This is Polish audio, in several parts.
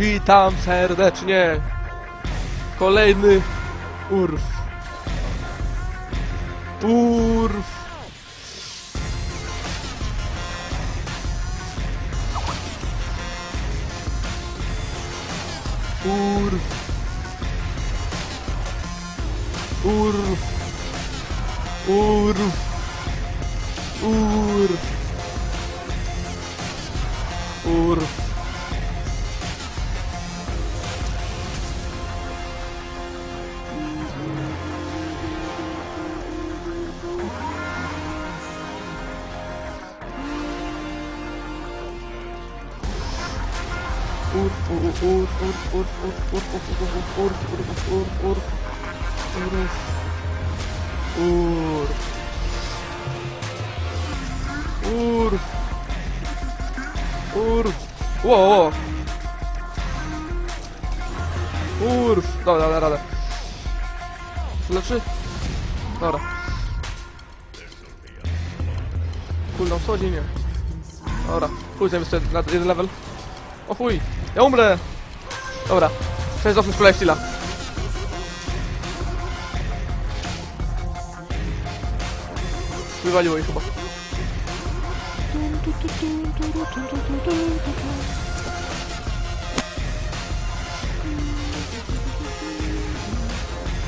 Witam serdecznie. Kolejny urw. Urw. Urw. Urw. Urw. Urw. Urw. Urf, urf, urf, urf, urf, urf, urf, urf, urf, urf, urf, urf, urf, urf, ło, urf, dobra, radę. Co lepszy? Dobra. Cooldown schodzi, nie. Dobra, zajmę jeszcze na jeden level. O chuj, ja umrę! Dobra, chcę cofnąć kolej styla. Wywaliło ich chyba.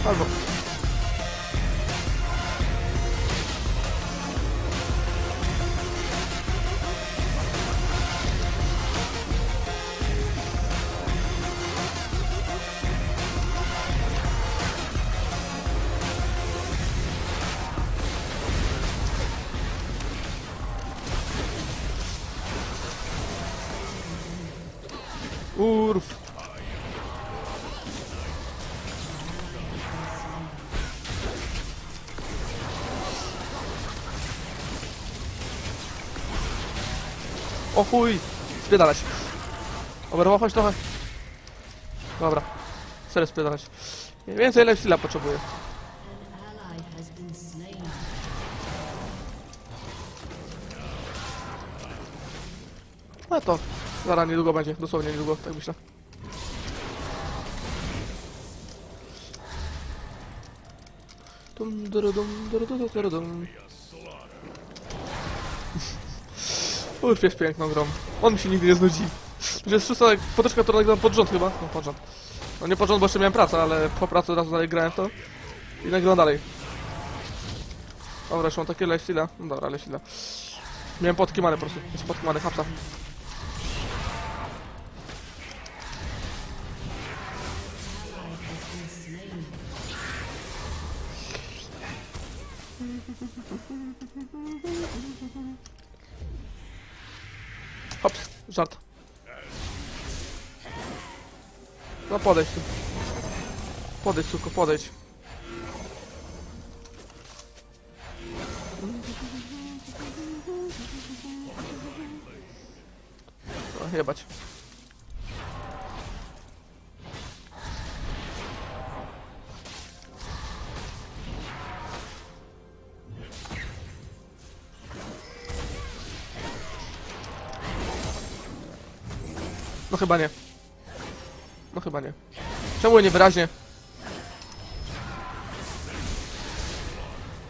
Albo. O chuj! Spiedalać. Dobra, chodź trochę. Dobra. Serio spiedalać. Więcej lifesteala potrzebuję. No to zaraz niedługo będzie, dosłownie niedługo, tak myślę. Dum, duru, dum, duru, duru, duru, dum. Urf jest piękną grą. On mi się nigdy nie znudzi. Że jest szósta potyczka, która nagrałem pod rząd chyba. No pod rząd. No nie pod rząd, bo jeszcze miałem pracę, ale po pracy od razu dalej grałem to. I nagrałem dalej. Dobra, jeszcze mam takie lifesteala. No dobra, lifesteala. Miałem podkimany po prostu. Jest podkimany, hapsa. Żart. No podejdź tu. Podejdź, suko, podejdź. O, jebać. No chyba nie. No chyba nie. Czemu niewyraźnie?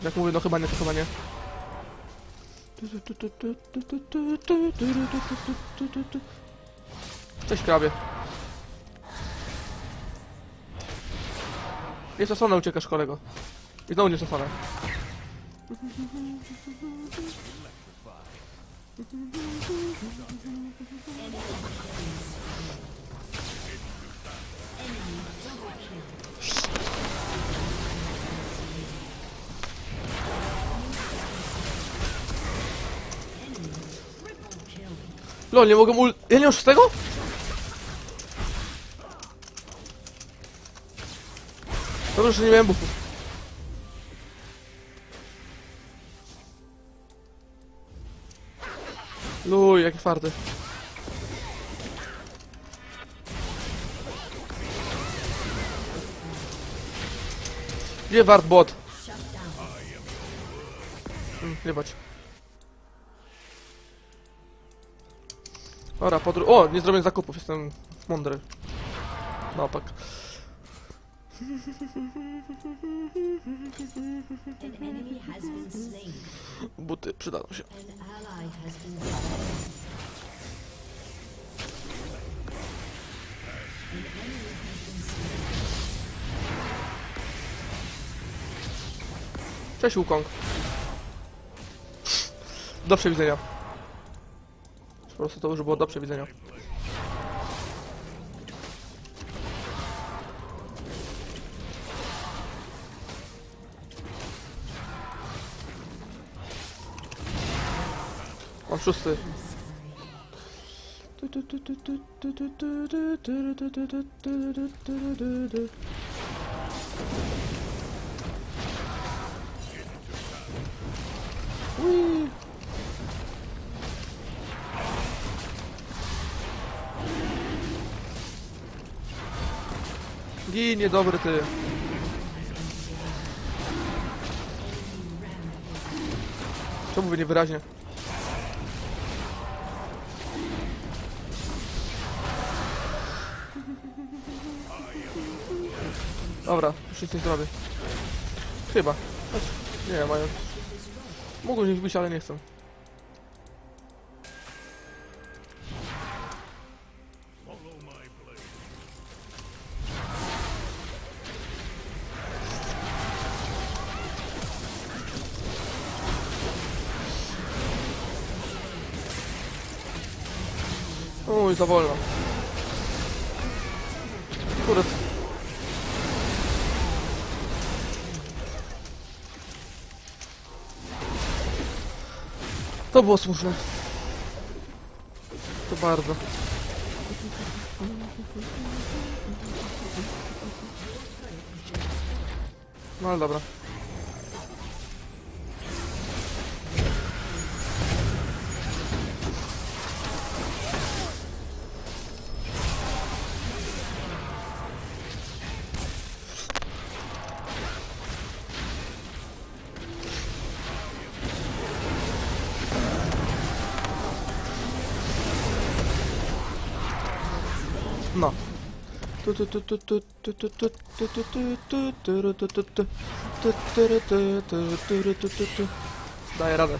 Jak mówię, no chyba nie, to chyba nie. Cześć krabie. Jest osłona uciekasz kolego. I znowu nie jest. Lol, nie mogę ul... Ja nie mam szóstego? Dobrze, że nie miałem buffów. Luj, jaki twardy. Gdzie wart bot? Hmm, nie bać. Dobra, podru... O, nie zrobię zakupów, jestem Mądry. No tak. Buty przydadzą się. Cześć Wukong. Do przewidzenia. Po prostu to już było do przewidzenia. Szósty. Ui. Ginie, dobry ty. Co mówię niewyraźnie? Dobra, już nie zrobię. Chyba. Nie, mają... Mogą mnie wbić, ale nie chcę. Uj, za wolno. Kurde. To było słuszne. To bardzo. No ale dobra. Tu, tu, tu, tu, tu, tu, tu, tu, tu, tu, tu, tu, tu, tu, tu. Daję radę.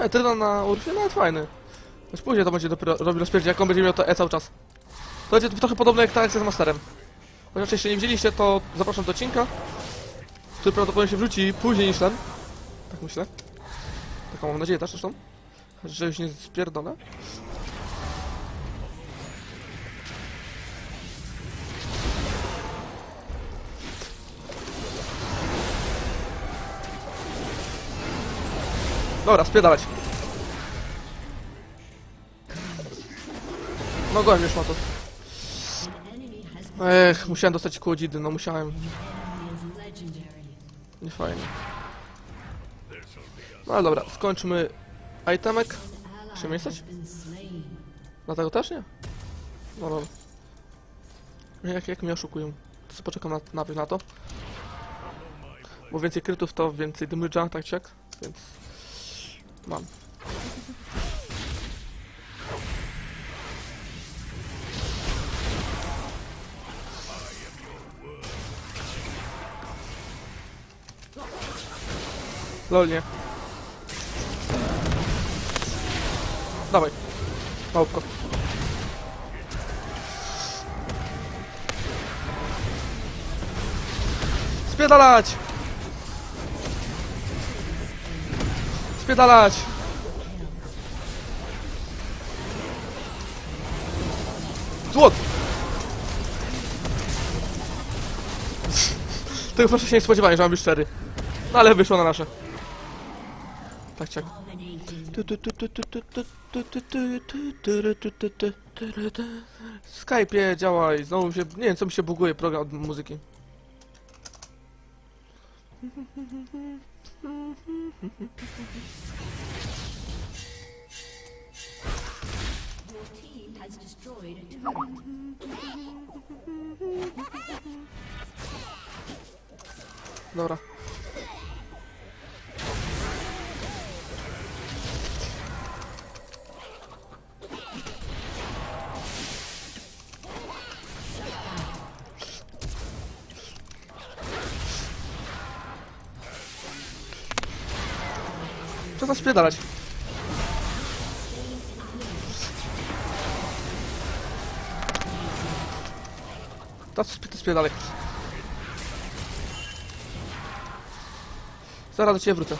E, Trydan na Urfie nawet fajny. Choć później to będzie dopiero robił rozpierdzie, jak on będzie miał to E cały czas. To będzie trochę podobne jak ta akcja z Masterem. Chociaż jeśli nie widzieliście, to zapraszam do odcinka, który prawdopodobnie się wrzuci później niż ten. Tak myślę. Taką mam nadzieję też zresztą. Że już nie spierdolę. Dobra, spierdalać. No gołem już ma to. Ech, musiałem dostać kłodzidy, no musiałem. Nie fajnie. No ale dobra, skończmy itemek. Ally jesteś? Dlatego też nie? No dobra. Jak, jak mnie oszukują? To sobie poczekam na, najpierw na to. Bo więcej krytów to więcej damage'a, tak czy jak? Więc... Mam. Lol, nie. Dawaj. Małpko. Spiedalać! Spiedalać! Złot! Tego proszę się nie spodziewałem, że mam być szczery. No ale wyszło na nasze. Tak, ciak. Dominating. Skype'ie działaj, znowu się, nie wiem co mi się buguje program od muzyki. Your team has destroyed a turret. Dobra. Przestań spierdalać. Sp- spierdalaj. Zaraz do ciebie wrócę.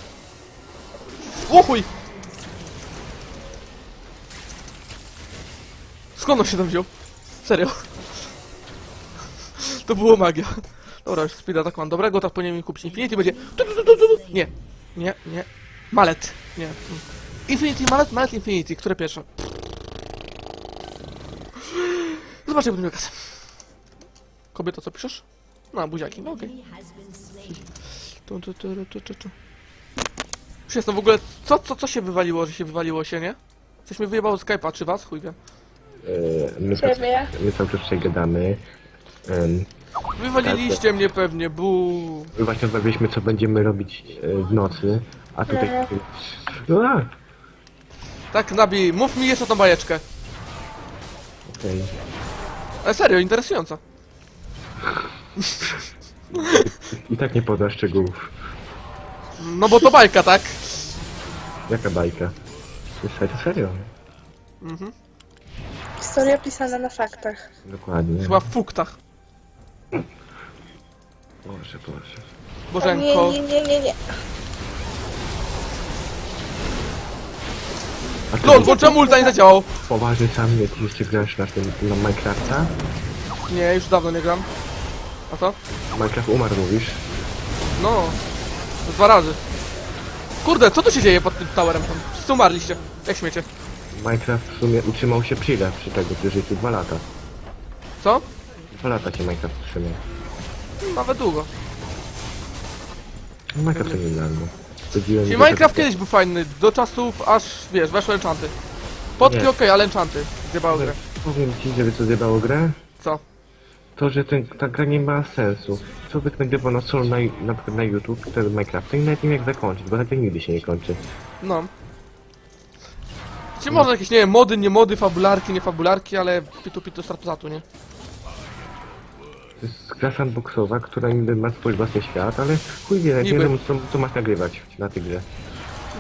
O! Skąd on się tam wziął? Serio? To było magia. Dobra, już speeda tak mam dobrego, tak powinienem mi kupić Infinity, będzie... Nie, nie, nie. Malet, nie. Infinity, Malet, Malet, Infinity, które pierwsze? Zobaczcie, będę miał kasę. Kobieto, co piszesz? No, buziaki, no okej. Tu, tu, tu, tu, tu, tu. Już jestem w ogóle... Co, co, co się wywaliło, że się wywaliło się, nie? Coś mi wyjebało z Skype'a, czy was? Chuj wie. E, My, Ciebie. my cały czas tutaj gadamy. Em, Wywaliliście mnie pewnie, bu. My właśnie rozmawialiśmy, co będziemy robić e, w nocy, a tutaj... Mhm. No a, Tak, Nabi, mów mi jeszcze tą bajeczkę. okej. Ale serio, interesująca. I tak nie poda szczegółów. No bo to bajka, tak? Jaka bajka? To to serio. Historia pisana na faktach. Dokładnie. Chyba w fuktach. Boże, Boże. Nie, Bożenko. nie, nie, nie, nie. Lol, bo czemu ulta nie zadziałał? poważnie sam nie, ty jeszcze grasz na tym, na Minecrafta? Nie, już dawno nie gram. A co? Minecraft umarł, mówisz? No. Dwa razy. Kurde, co tu się dzieje pod tym towerem tam? Wszyscy umarliście. Jak śmiecie. Minecraft w sumie utrzymał się przy przy tego, przy życiu dwa lata. Co? Dwa lata się Minecraft utrzymał. Nawet długo. Minecraft to nie darmo. Chodziłem Czyli Minecraft kiedyś był fajny, do czasów aż, wiesz, weszły enchanty. Podki Nie. okej, ale enchanty. Zjebały grę. Powiem ci, żeby co zjebało grę, Co? to, że ten, ta gra nie ma sensu. Człowiek nagrywa na solo na, na przykład na YouTube, ten Minecraft, to i nawet nie wiem jak zakończyć, bo tak nigdy się nie kończy. No. Czy może jakieś, nie wiem, mody, nie mody, fabularki, nie fabularki, ale pitu pitu startuzatu, nie? To jest gra sandboxowa, która niby ma swój własny świat, ale chuj wie, nie Niby. wiem co, co masz nagrywać na tej grze.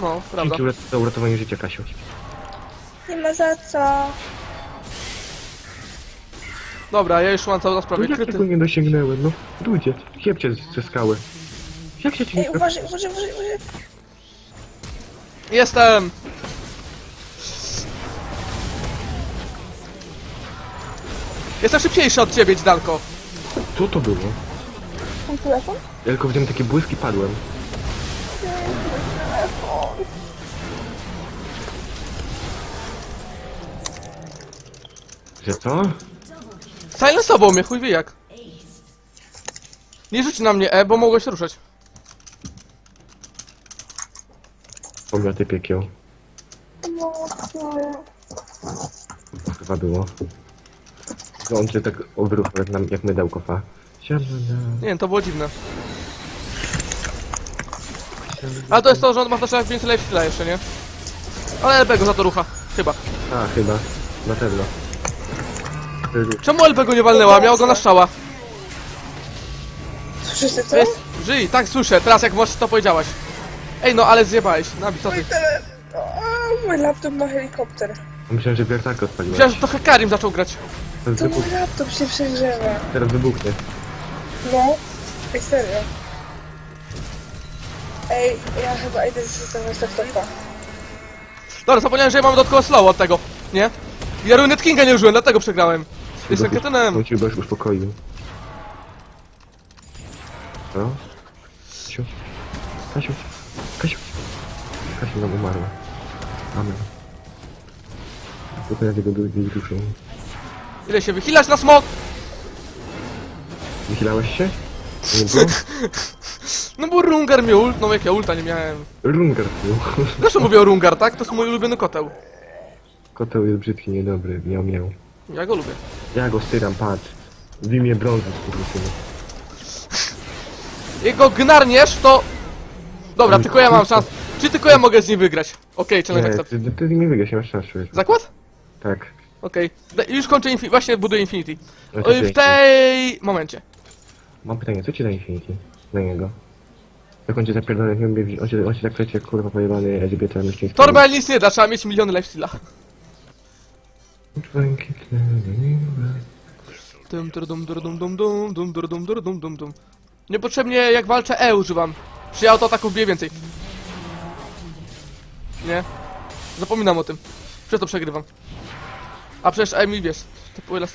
No, prawda. Dzięki urat- za uratowanie życia, Kasiu. Nie ma za co. Dobra, ja już mam cały czas No prawie jak kryty. tego nie dosięgnąłem, no? Ludzie, z- ze skały. Jak się ci Ej, nie... uważaj, uważaj, uważaj, uważaj. Jestem! Jestem szybciejszy od ciebie, Dzdanko. Co to było? Mam telefon? Ja tylko widziałem takie błyski, padłem. Że co? Silensował mnie, chuj wie jak. Nie rzuć na mnie E, bo mogłeś ruszać. Pomioty piekieł. No, no. Chyba było. To on cię tak obrócił jak, nam- jak mydełko fa. Nie wiem, to było dziwne. Ale to jest to, że on ma też więcej lifestyle'a jeszcze, nie? Ale LB go za to rucha. Chyba. A, chyba. Na pewno. Czemu LB go nie walnęła? Miał go na strzała. Słyszycie To co? jest... Żyj, tak słyszę. Teraz jak możesz to powiedziałaś. Ej, no ale zjebałeś. Nabi, co ty? Mój tele... O, mój laptop ma helikopter. Myślałem, że wiertarkę odpaliłeś. Myślałem, że to Hekarim zaczął grać. Teraz, To wybuch... mój laptop się przegrzewa. Teraz wybuchnie. No. Ej, serio. Ej, ja chyba idę zrejestrować laptopa. Dobra, zapomniałem, że ja mam dodatkowo slow od tego. Nie? Ja Runet Kinga nie użyłem, dlatego przegrałem. Jestem kretynem. On cię już uspokoił. Co? Kasiu? Kasiu? Kasiu? Kasiu nam umarła. Amen. Tutaj ja tego drugiej duszą. Ile się wychylać na smok? Wychylałeś się? No bo Rungar mnie ult, no jak ja ulta nie miałem. Rungar tu. Zresztą mówię o Rungar, tak? To jest mój ulubiony koteł. Koteł jest brzydki, niedobry. Miał, miał. Ja go lubię. Ja go styram, patrz. W imię brązu skurwysynu. Jego gnarniesz, to... Dobra, tylko ja mam szans. Czy tylko ja mogę z nim wygrać? Okej, okay, Nie, challenge accept. ty, ty nie wygrasz, nie masz szans, człowiek. Zakład? Tak. Okej. Da- Już kończę Infinity, właśnie buduję Infinity. No to w tej momencie. Mam pytanie, co ci da Infinity? Na niego. Jak on cię zapierdolę, nie umie on cię, on cię tak przecie, kurwa, pojebany LGBT myśliński. Torba nic nie da, trzeba mieć miliony lifesteala. Dum, dur, dum, dur, dum, dum, dum, dum, dur, dum, dur, dum, dum, dum. Niepotrzebnie jak walczę E używam. Przy ja autoataków bije więcej. Nie? Zapominam o tym. Przez to przegrywam. A przecież E mi wiesz, to płyla...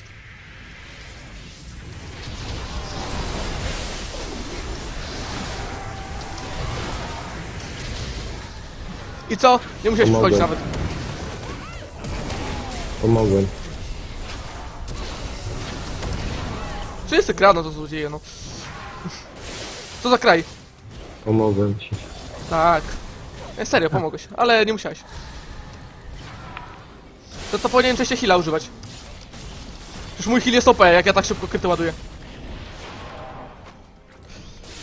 I co? Nie musiałeś Pomogłem. wchodzić nawet. Pomogłem. Czy jest ekran, no to złodzieje, no. Co za kraj? Pomogłem ci. Tak. Nie, serio, pomogłeś, ale nie musiałeś. To to powinien częściej heala używać. Już mój heal jest OP, jak ja tak szybko kryty ładuję.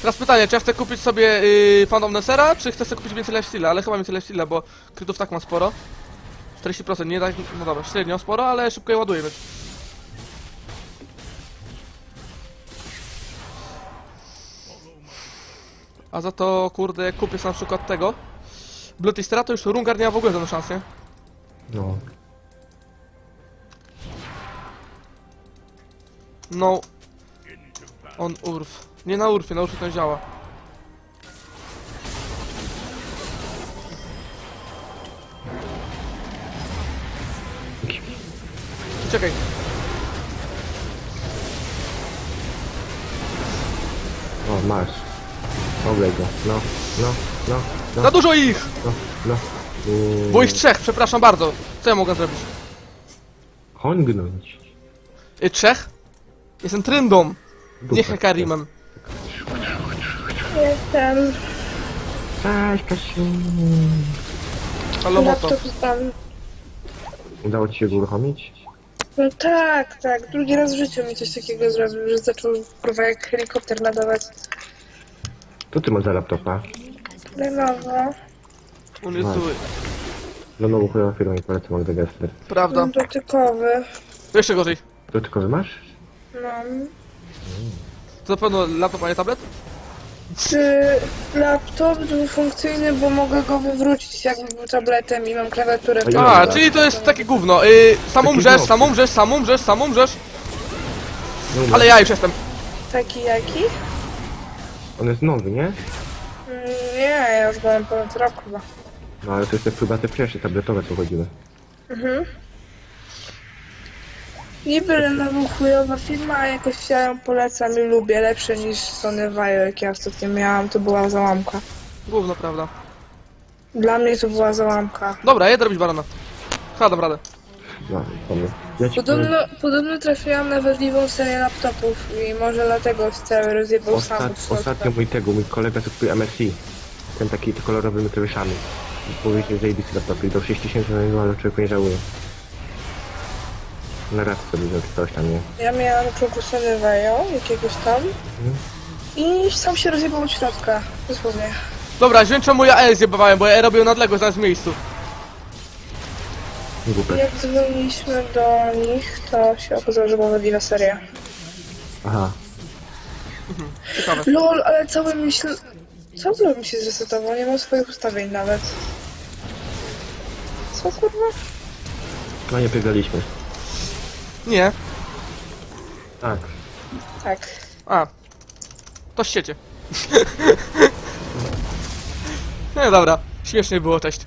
Teraz pytanie, czy ja chcę kupić sobie yy, Phantom Nessera, czy chcę sobie kupić więcej lifesteala, ale chyba więcej lifesteala, bo krytów tak mam sporo. 40%, nie tak, no dobra, średnio sporo, ale szybko je ładuję, więc... A za to, kurde, jak kupię na przykład tego Bloodtistera, to już Rungar nie ma w ogóle żadnej szansy. No. No. On urf. Nie na urfie, na urfie to nie działa. Czekaj. O, masz. Oblej go. No, no, no, no, Za dużo ich! no, no. Mm, Było ich trzech, przepraszam bardzo. Co ja mogę zrobić? Hongnąć. Y, trzech? Jestem tryndą, nie. Hekarimem. Jestem. Cześć, Kasiu. Halo moto. Laptop tam. Udało ci się go uruchomić? No tak, tak. Drugi raz w życiu mi coś takiego zrobił, że zaczął kurwa jak helikopter nadawać. Co ty masz za laptopa? Lenovo. On jest zły. Lenovo chujowa firma i polecam Magda Gessler. Prawda. Dotykowy. Jeszcze gorzej. Dotykowy masz? No. To na pewno laptop, a nie tablet? Czy laptop dwufunkcyjny, bo mogę go wywrócić jakby był tabletem i mam klawiaturę. A A, czyli to jest takie gówno. Y, samą Takie mrzesz, gówno. samą mrzesz, samą mrzesz, samą mrzesz. No, Ale ja już jestem. Taki jaki? On jest nowy, nie? Mm, Nie, ja już byłem ponad rok chyba. No ale to jest te chyba te pierwsze tabletowe co chodziły. Niby Lenovo chujowa firma, a jakoś ja ją polecam i lubię. Lepsze niż Sony Vaio, jak ja ostatnio miałam, to była załamka. Gówno, prawda. Dla mnie to była załamka. Dobra, jedę robić barana. Chyba dam radę. No. Ja ci Podobno, podobno trafiłam na wadliwą serię laptopów i może dlatego cały rozjebał sam ostat, ostatnio mój tego, mój kolega co kupił MSI. Ten taki z kolorowymi klawiszami. Powiedział, że zajebisty laptop i do 6000 na niego, ale człowieku nie żałuje. Na raz sobie wziął czy coś tam, nie? Ja miałam Sony Vaio, jakiegoś tam. I sam się rozjebał od środka, dosłownie. Dobra, wiem czemu ja E zjebawałem, bo ja E robię nadległość zamiast w miejscu. Głupek. Jak dzwoniliśmy do nich, to się okazało, że była wadliwa seria. Aha. Ciekawe. LOL, ale cały myśl... Co LOL mi się zresetował? Nie mam swoich ustawień nawet. Co kurwa? No nie biegaliśmy. Nie. Tak. Tak. A. To ściecie. Nie, dobra. Śmiesznie było, cześć.